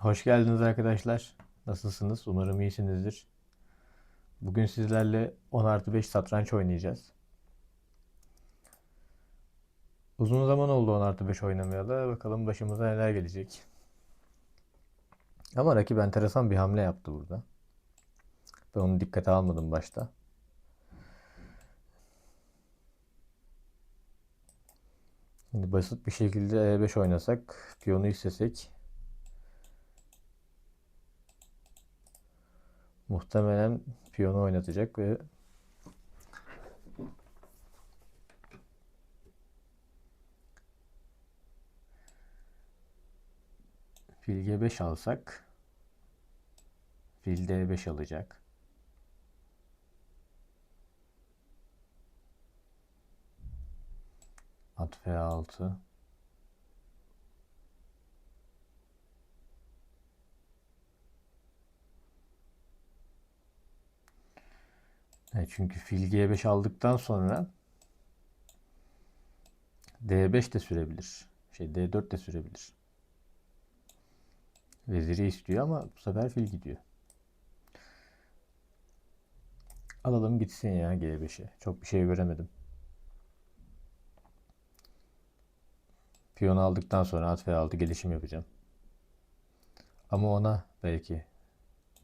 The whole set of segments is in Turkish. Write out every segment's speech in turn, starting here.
Hoş geldiniz arkadaşlar. Nasılsınız? Umarım iyisinizdir. Bugün sizlerle 10 artı 5 satranç oynayacağız. Uzun zaman oldu 10 artı 5 oynamayalı. Bakalım başımıza neler gelecek. Ama rakip enteresan bir hamle yaptı burada. Ben onu dikkate almadım başta. Şimdi basit bir şekilde E5 oynasak, piyonu istesek Muhtemelen piyonu oynatacak ve fil G5 alsak fil D5 alacak. At F6 E, çünkü fil G5 aldıktan sonra D5 de sürebilir. Şey D4 de sürebilir. Veziri istiyor ama bu sefer fil gidiyor. Alalım gitsin ya G5'e. Çok bir şey göremedim. Piyon aldıktan sonra at F6 gelişim yapacağım. Ama ona belki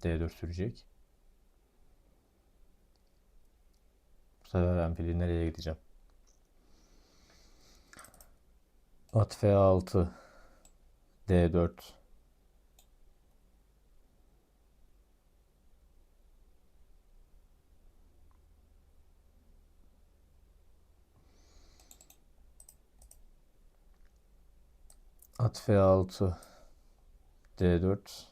D4 sürecek. Bu sefer ben fili nereye gideceğim? At F6 D4 At F6 D4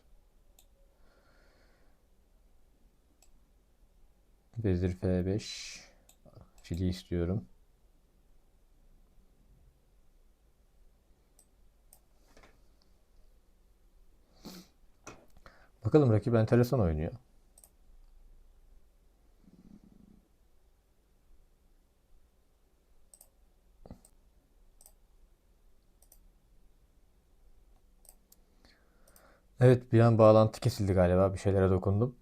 Vezir F5 Fili istiyorum. Bakalım rakip enteresan oynuyor. Evet bir an bağlantı kesildi galiba. Bir şeylere dokundum.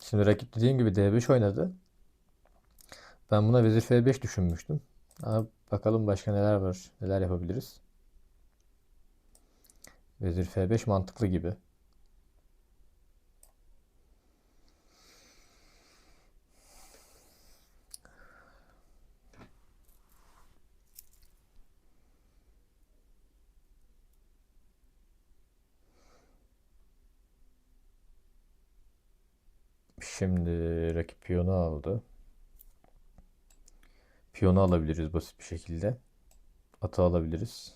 Şimdi rakip dediğim gibi D5 oynadı. Ben buna vezir F5 düşünmüştüm. Ama bakalım başka neler var. Neler yapabiliriz. Vezir F5 mantıklı gibi. Şimdi rakip piyonu aldı. Piyonu alabiliriz basit bir şekilde. Atı alabiliriz.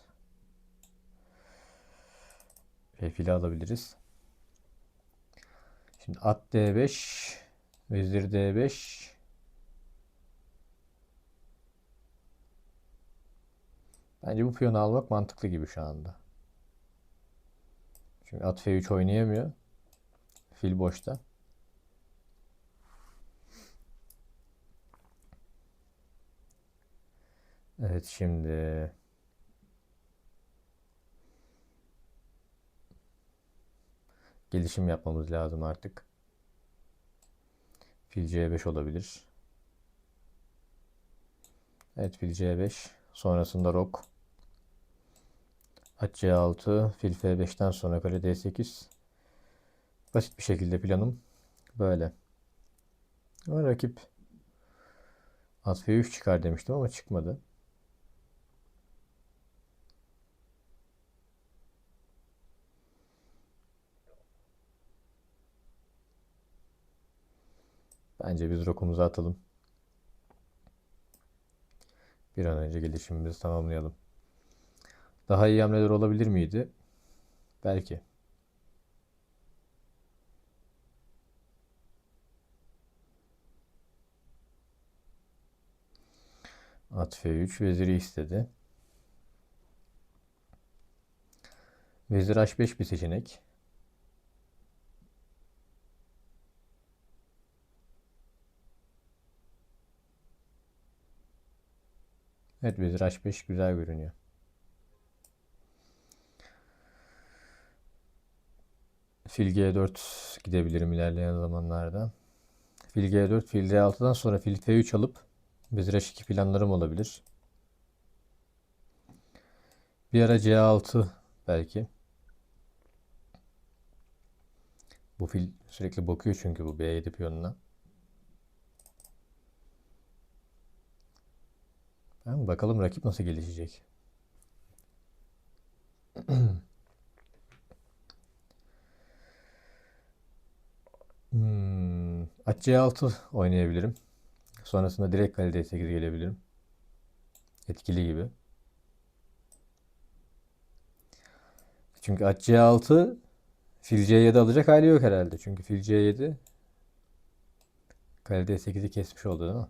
Ve fili alabiliriz. Şimdi at D5, vezir D5. Bence bu piyonu almak mantıklı gibi şu anda. Çünkü at F3 oynayamıyor. Fil boşta. Evet şimdi gelişim yapmamız lazım artık. Fil C5 olabilir. Evet fil C5. Sonrasında rok. At C6. Fil F5'ten sonra kale D8. Basit bir şekilde planım böyle. Ama rakip at F3 çıkar demiştim ama çıkmadı. Bence biz rokumuzu atalım. Bir an önce gelişimimizi tamamlayalım. Daha iyi hamleler olabilir miydi? Belki. At F3 veziri istedi. Vezir H5 bir seçenek. Evet vezir H5 güzel görünüyor. Fil G4 gidebilirim ilerleyen zamanlarda. Fil G4, fil D6'dan sonra fil F3 alıp vezir H2 planlarım olabilir. Bir ara C6 belki. Bu fil sürekli bakıyor çünkü bu B7 piyonuna. Tamam, bakalım rakip nasıl gelişecek. Hmm, at C6 oynayabilirim. Sonrasında direkt kale D8 gelebilirim. Etkili gibi. Çünkü at C6 fil C7 alacak hali yok herhalde. Çünkü fil C7 kale D8'i kesmiş oldu değil mi?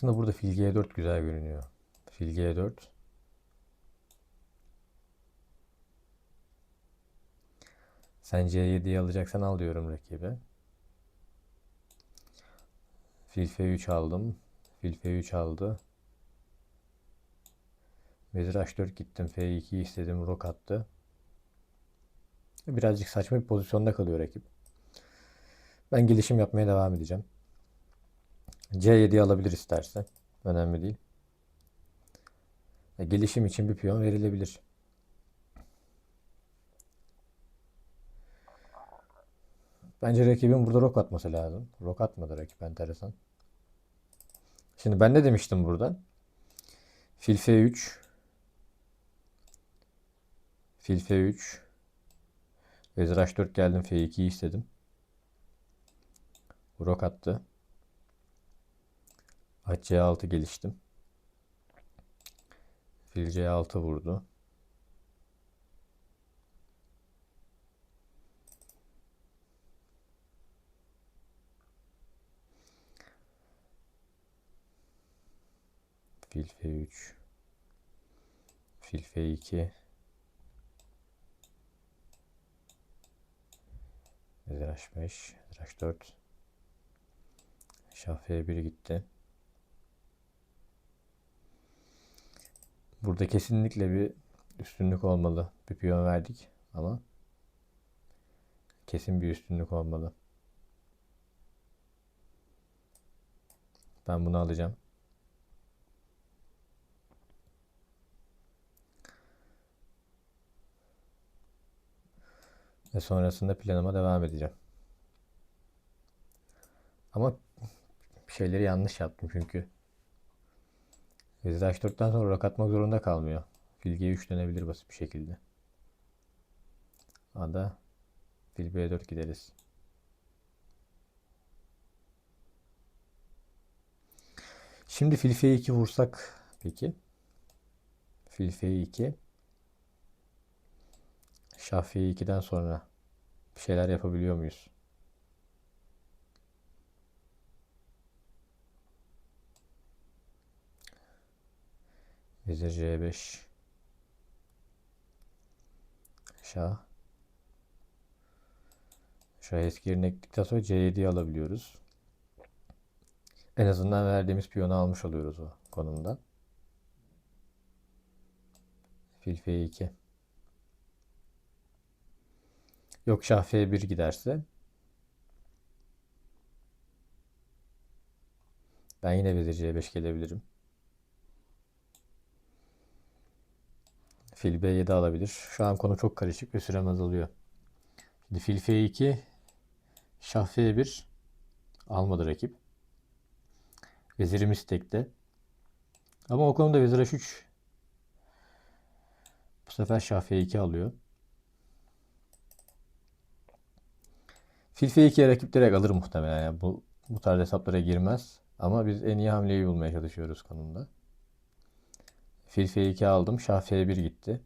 Aslında burada fil G4 güzel görünüyor. Fil G4. Sen C7'yi alacaksan al diyorum rakibe. Fil F3 aldım. Fil F3 aldı. Vezir H4 gittim. F2 istedim. Rok attı. Birazcık saçma bir pozisyonda kalıyor rakip. Ben gelişim yapmaya devam edeceğim. C7'yi alabilir istersen. Önemli değil. Gelişim için bir piyon verilebilir. Bence rakibin burada rok atması lazım. Rok atmadı rakip enteresan. Şimdi ben ne demiştim buradan? Fil F3 Fil F3 Vezir H4 geldim F2'yi istedim. Rok attı. At C6 geliştim. Fil C6 vurdu. Fil F3 Fil F2 Vezir H5 Vezir H4 Şah F1 gitti. Burada kesinlikle bir üstünlük olmalı. Bir piyon verdik ama kesin bir üstünlük olmalı. Ben bunu alacağım. Ve sonrasında planıma devam edeceğim. Ama bir şeyleri yanlış yaptım çünkü. Vezir H4'ten sonra rak atmak zorunda kalmıyor. Fil G3 dönebilir basit bir şekilde. Ada fil B4 gideriz. Şimdi fil F2 vursak peki. Fil F2 Şah F2'den sonra bir şeyler yapabiliyor muyuz? Vezir C5 Şah Şah eski yerine gittikten sonra C7'yi alabiliyoruz. En azından verdiğimiz piyonu almış oluyoruz o konumda. Fil F2 Yok Şah F1 giderse ben yine Vezir C5 gelebilirim. Fil B7 alabilir. Şu an konu çok karışık ve sürem azalıyor. Şimdi fil F2 Şah F1 almadı rakip. Vezirimiz tekte. Ama o konuda Vezir H3 bu sefer Şah F2 alıyor. Fil F2'ye rakip direkt alır muhtemelen. Yani bu, bu tarz hesaplara girmez. Ama biz en iyi hamleyi bulmaya çalışıyoruz konumda. Fil F2 aldım. Şah F1 gitti.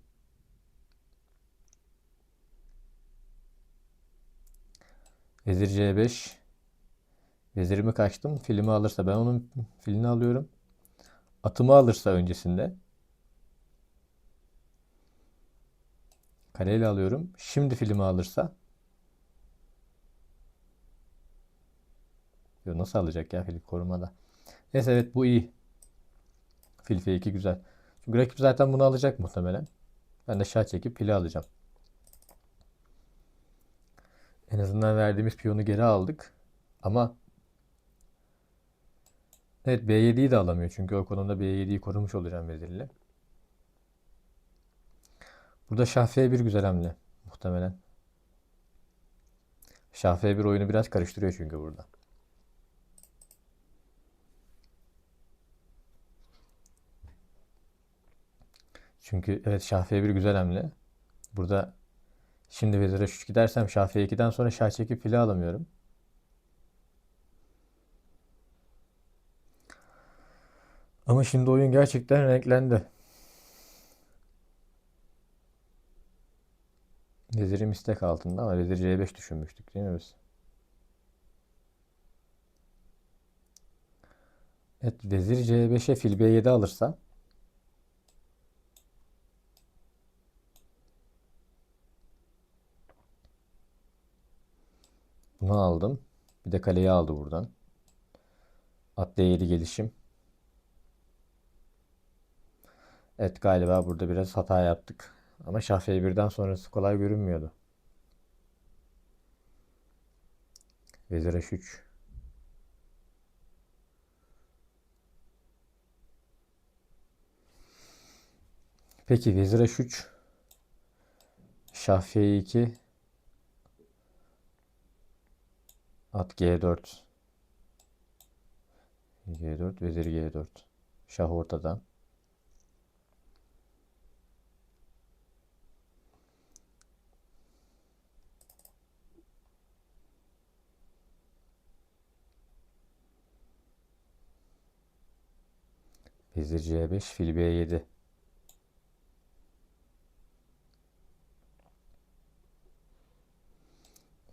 Vezir C5. Vezirimi kaçtım. Filimi alırsa ben onun filini alıyorum. Atımı alırsa öncesinde. Kaleyle alıyorum. Şimdi filimi alırsa. Yo, nasıl alacak ya Filip korumada. Neyse evet bu iyi. Fil F2 güzel. Çünkü rakip zaten bunu alacak muhtemelen. Ben de şah çekip fili alacağım. En azından verdiğimiz piyonu geri aldık. Ama evet B7'yi de alamıyor. Çünkü o konumda B7'yi korumuş olacağım vezirle. Burada şah F1 güzel hamle muhtemelen. Şah F1 oyunu biraz karıştırıyor çünkü burada. Çünkü evet şah F1 güzel hamle. Burada şimdi vezir H3 gidersem şah F2'den sonra şah çekip fili alamıyorum. Ama şimdi oyun gerçekten renklendi. Vezirim istek altında ama vezir C5 düşünmüştük değil mi biz? Evet vezir C5'e fil B7 alırsa bunu aldım. Bir de kaleyi aldı buradan. At D7 gelişim. Evet galiba burada biraz hata yaptık. Ama şah F1'den sonrası kolay görünmüyordu. Vezir H3. Peki vezir H3. Şah F2. At G4. G4, vezir G4. Şah ortada. Vezir C5, fil B7.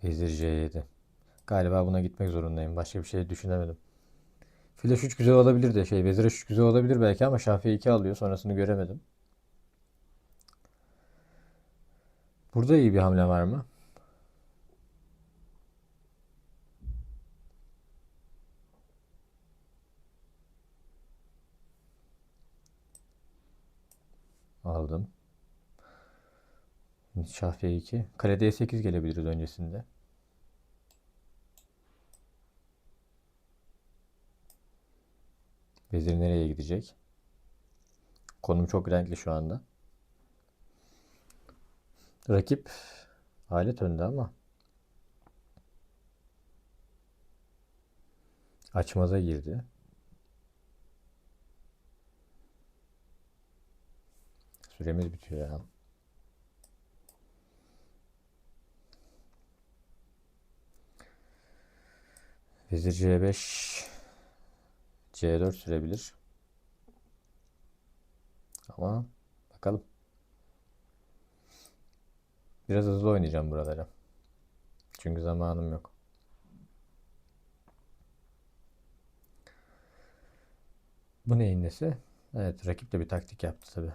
Vezir C7. Galiba buna gitmek zorundayım. Başka bir şey düşünemedim. Fil H3 güzel olabilir de şey vezir H3 güzel olabilir belki ama şah F2 alıyor. Sonrasını göremedim. Burada iyi bir hamle var mı? Aldım. Şah F2. Kale D8 gelebiliriz öncesinde. Vezir nereye gidecek? Konum çok renkli şu anda. Rakip alet önde ama açmaza girdi. Süremiz bitiyor ya. Vezir C5 C4 sürebilir. Ama bakalım. Biraz hızlı oynayacağım buraları. Çünkü zamanım yok. Bu neyin nesi? Evet rakip de bir taktik yaptı tabi.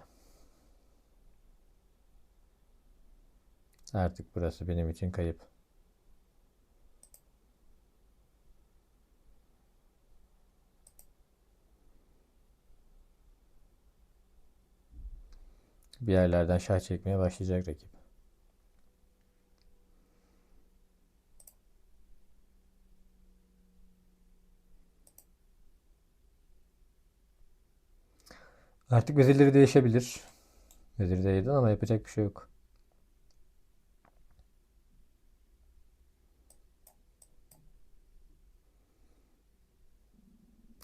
Artık burası benim için kayıp. Bir yerlerden şah çekmeye başlayacak rakip. Artık vezirleri değişebilir. Vezir de yedin ama yapacak bir şey yok.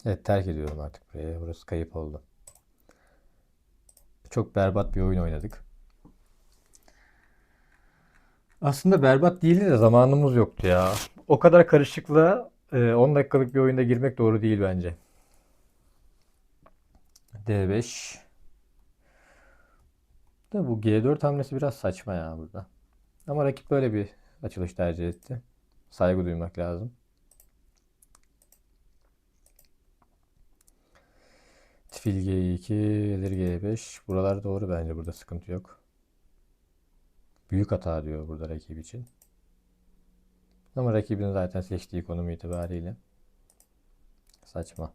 Evet terk ediyorum artık burayı. Burası kayıp oldu. Çok berbat bir oyun oynadık. Aslında berbat değildi de zamanımız yoktu ya. O kadar karışıklığa 10 dakikalık bir oyunda girmek doğru değil bence. D5. Da bu G4 hamlesi biraz saçma ya burada. Ama rakip böyle bir açılış tercih etti. Saygı duymak lazım. Fil G2, Vezir G5. Buralar doğru bence. Burada sıkıntı yok. Büyük hata diyor burada rakip için. Ama rakibin zaten seçtiği konum itibariyle. Saçma.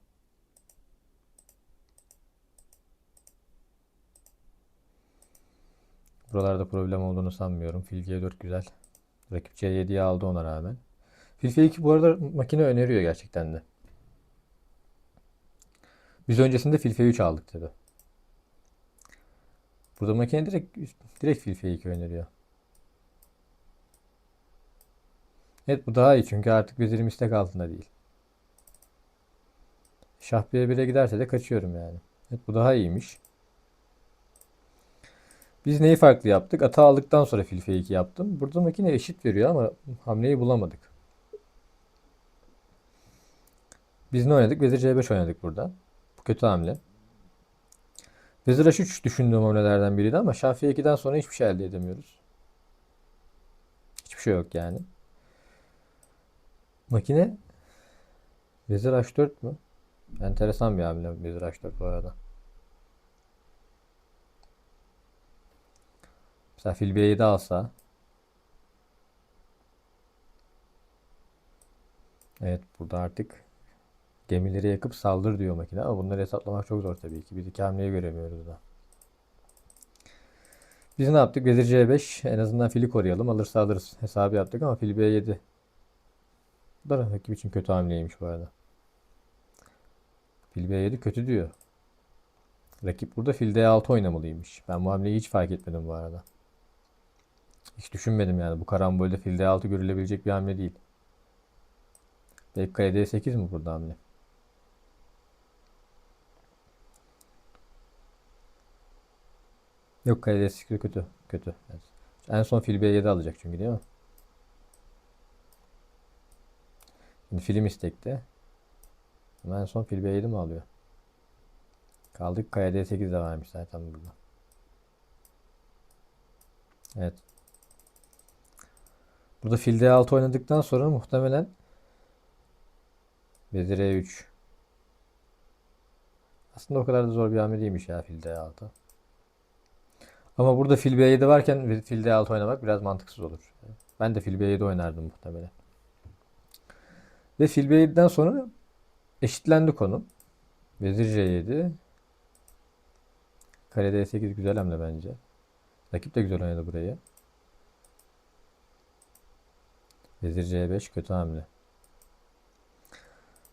Buralarda problem olduğunu sanmıyorum. Fil G4 güzel. Rakip C7'yi aldı ona rağmen. Fil F2 bu arada makine öneriyor gerçekten de. Biz öncesinde Fil F3 aldık tabi. Burada makine direkt direkt Fil F2 öneriyor. Evet bu daha iyi çünkü artık vezirim istek altında değil. Şah B1'e giderse de kaçıyorum yani. Evet bu daha iyiymiş. Biz neyi farklı yaptık? Ata aldıktan sonra fil F2 yaptım. Burada makine eşit veriyor ama hamleyi bulamadık. Biz ne oynadık? Vezir C5 oynadık burada. Kötü hamle. Vezir H3 düşündüğüm hamlelerden biriydi ama Şah F2'den sonra hiçbir şey elde edemiyoruz. Hiçbir şey yok yani. Makine Vezir H4 mü? Enteresan bir hamle Vezir H4 bu arada. Mesela fil B7 alsa. Evet burada artık gemileri yakıp saldır diyor makine ama bunları hesaplamak çok zor tabii ki. Biz iki hamleyi göremiyoruz da. Biz ne yaptık? Vezir C5 en azından fili koruyalım. Alırsa alırız. Hesabı yaptık ama fil B7. Bu da rakip için kötü hamleymiş bu arada. Fil B7 kötü diyor. Rakip burada fil D6 oynamalıymış. Ben bu hamleyi hiç fark etmedim bu arada. Hiç düşünmedim yani. Bu karambolde fil D6 görülebilecek bir hamle değil. Belki kale D8 mi burada hamle? Yok kale D8 kötü. Kötü. Evet. En son fil B7 alacak çünkü değil mi? Şimdi film istekte. En son fil B7 mi alıyor? Kaldık kaya D8 de varmış zaten burada. Evet. Burada fil D6 oynadıktan sonra muhtemelen Vezir E3. Aslında o kadar da zor bir hamle değilmiş ya fil D6. Ama burada fil B7 varken fil D6 oynamak biraz mantıksız olur. Ben de fil B7 oynardım muhtemelen. Ve fil B7'den sonra eşitlendi konu. Vezir C7. Kale D8 güzel hamle bence. Rakip de güzel oynadı burayı. Vezir C5 kötü hamle.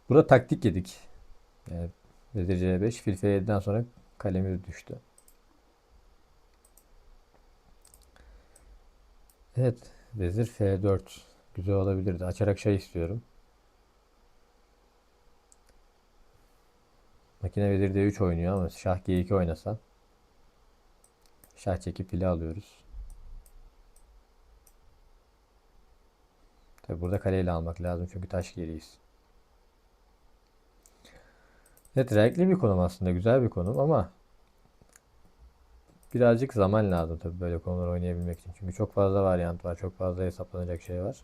Burada taktik yedik. Yani Vezir C5 fil F7'den sonra kalemiz düştü. Evet. Vezir F4 güzel olabilirdi. Açarak şey istiyorum. Makine vezir D3 oynuyor ama şah G2 oynasa şah çekip fili alıyoruz. Tabi burada kaleyle almak lazım çünkü taş geriyiz. Evet renkli bir konum aslında güzel bir konum ama birazcık zaman lazım tabi böyle konular oynayabilmek için. Çünkü çok fazla varyant var çok fazla hesaplanacak şey var.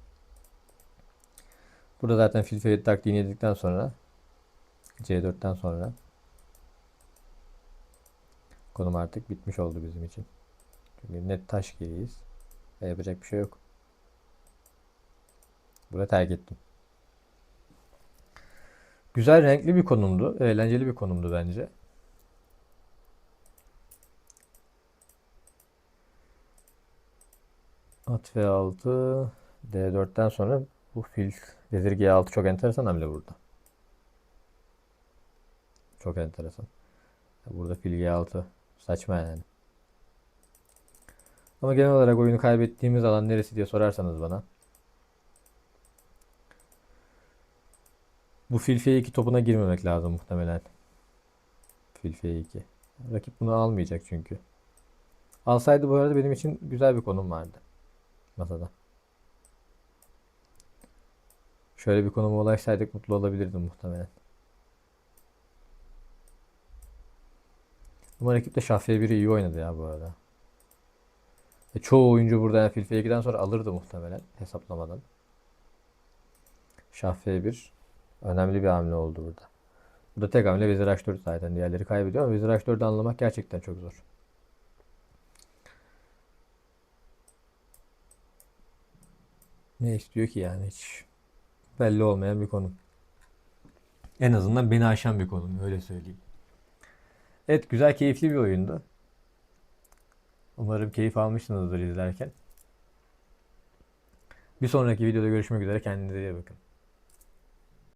Burada zaten fil ferit taktiğini yedikten sonra C4'ten sonra konum artık bitmiş oldu bizim için. Çünkü net taş geriyiz. Ve yapacak bir şey yok. Burada terk ettim. Güzel renkli bir konumdu. Eğlenceli bir konumdu bence. At V6 D4'ten sonra bu fil vezir G6 çok enteresan hamle burada. Çok enteresan. Burada fil G6 saçma yani. Ama genel olarak oyunu kaybettiğimiz alan neresi diye sorarsanız bana. Bu fil F2 topuna girmemek lazım muhtemelen. Fil F2. Rakip bunu almayacak çünkü. Alsaydı bu arada benim için güzel bir konum vardı. Masada. Şöyle bir konuma ulaşsaydık mutlu olabilirdim muhtemelen. Ama de Şah F1'i iyi oynadı ya bu arada. Ve çoğu oyuncu burada yani fil F2'den sonra alırdı muhtemelen hesaplamadan. Şah F1 önemli bir hamle oldu burada. Burada tek hamle Vezir H4 zaten diğerleri kaybediyor ama Vezir H4'ü anlamak gerçekten çok zor. Ne istiyor ki yani hiç belli olmayan bir konu. En azından beni aşan bir konu öyle söyleyeyim. Evet güzel keyifli bir oyundu. Umarım keyif almışsınızdır izlerken. Bir sonraki videoda görüşmek üzere. Kendinize iyi bakın.